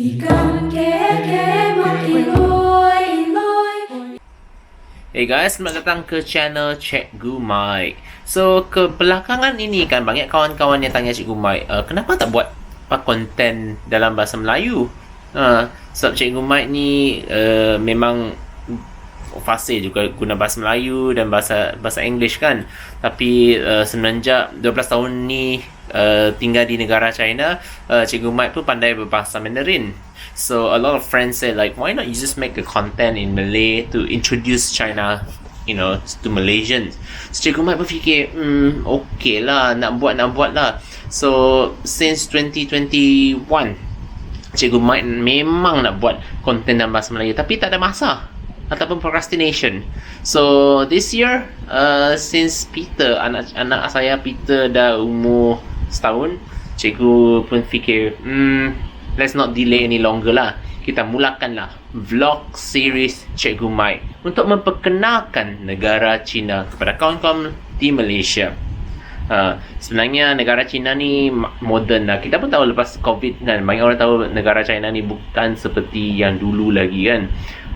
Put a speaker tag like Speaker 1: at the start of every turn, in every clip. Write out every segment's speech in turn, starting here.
Speaker 1: Hey guys, selamat datang ke channel Cikgu Mike. So, kebelakangan ini kan banyak kawan-kawan yang tanya Cikgu Mike, uh, kenapa tak buat konten dalam bahasa Melayu? Uh, sebab Cikgu Mike ni uh, memang fasih juga guna bahasa Melayu dan bahasa bahasa English kan. Tapi uh, semenjak 12 tahun ni uh, tinggal di negara China, uh, Cikgu Mike pun pandai berbahasa Mandarin. So a lot of friends say like, why not you just make a content in Malay to introduce China, you know, to Malaysians. So Cikgu Mike berfikir, hmm, okay lah, nak buat nak buat lah. So since 2021, Cikgu Mike memang nak buat konten dalam bahasa Melayu tapi tak ada masa ataupun procrastination. So this year, uh, since Peter anak anak saya Peter dah umur setahun, cikgu pun fikir, hmm, let's not delay any longer lah. Kita mulakanlah vlog series Cikgu Mike untuk memperkenalkan negara China kepada kawan-kawan di Malaysia. Uh, sebenarnya negara China ni moden lah. Kita pun tahu lepas COVID kan, banyak orang tahu negara China ni bukan seperti yang dulu lagi kan.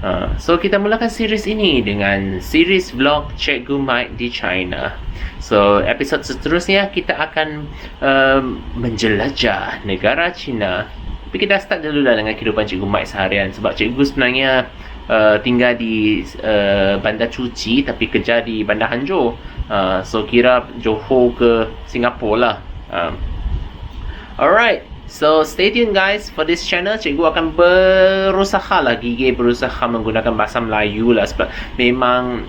Speaker 1: Uh, so kita mulakan series ini dengan series vlog Cikgu Mike di China. So episod seterusnya kita akan um, menjelajah negara China. Tapi kita start dulu lah dengan kehidupan Cikgu Mike seharian sebab cikgu sebenarnya uh, tinggal di uh, Bandar Cuci tapi kerja di Bandar Hanjur. Uh, so kira Johor ke Singapura lah. Um, alright. So stay tuned guys for this channel cikgu akan berusaha lah gigi berusaha menggunakan bahasa Melayu lah sebab memang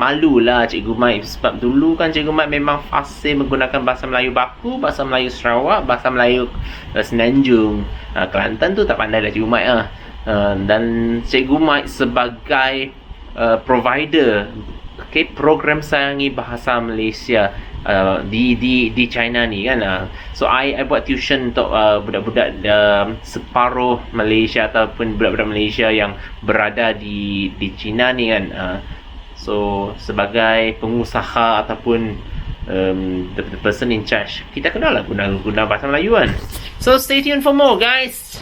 Speaker 1: malu lah cikgu Mike sebab dulu kan cikgu Mike memang fasih menggunakan bahasa Melayu baku, bahasa Melayu Sarawak, bahasa Melayu uh, Senanjung. Uh, Kelantan tu tak pandai lah cikgu Mike ah. Uh, dan cikgu Mike sebagai uh, provider okay, program sayangi bahasa Malaysia uh, di di di China ni kan uh. so I I buat tuition untuk uh, budak-budak uh, separuh Malaysia ataupun budak-budak Malaysia yang berada di di China ni kan uh. so sebagai pengusaha ataupun um, the, the person in charge kita kena lah guna guna bahasa Melayu kan so stay tuned for more guys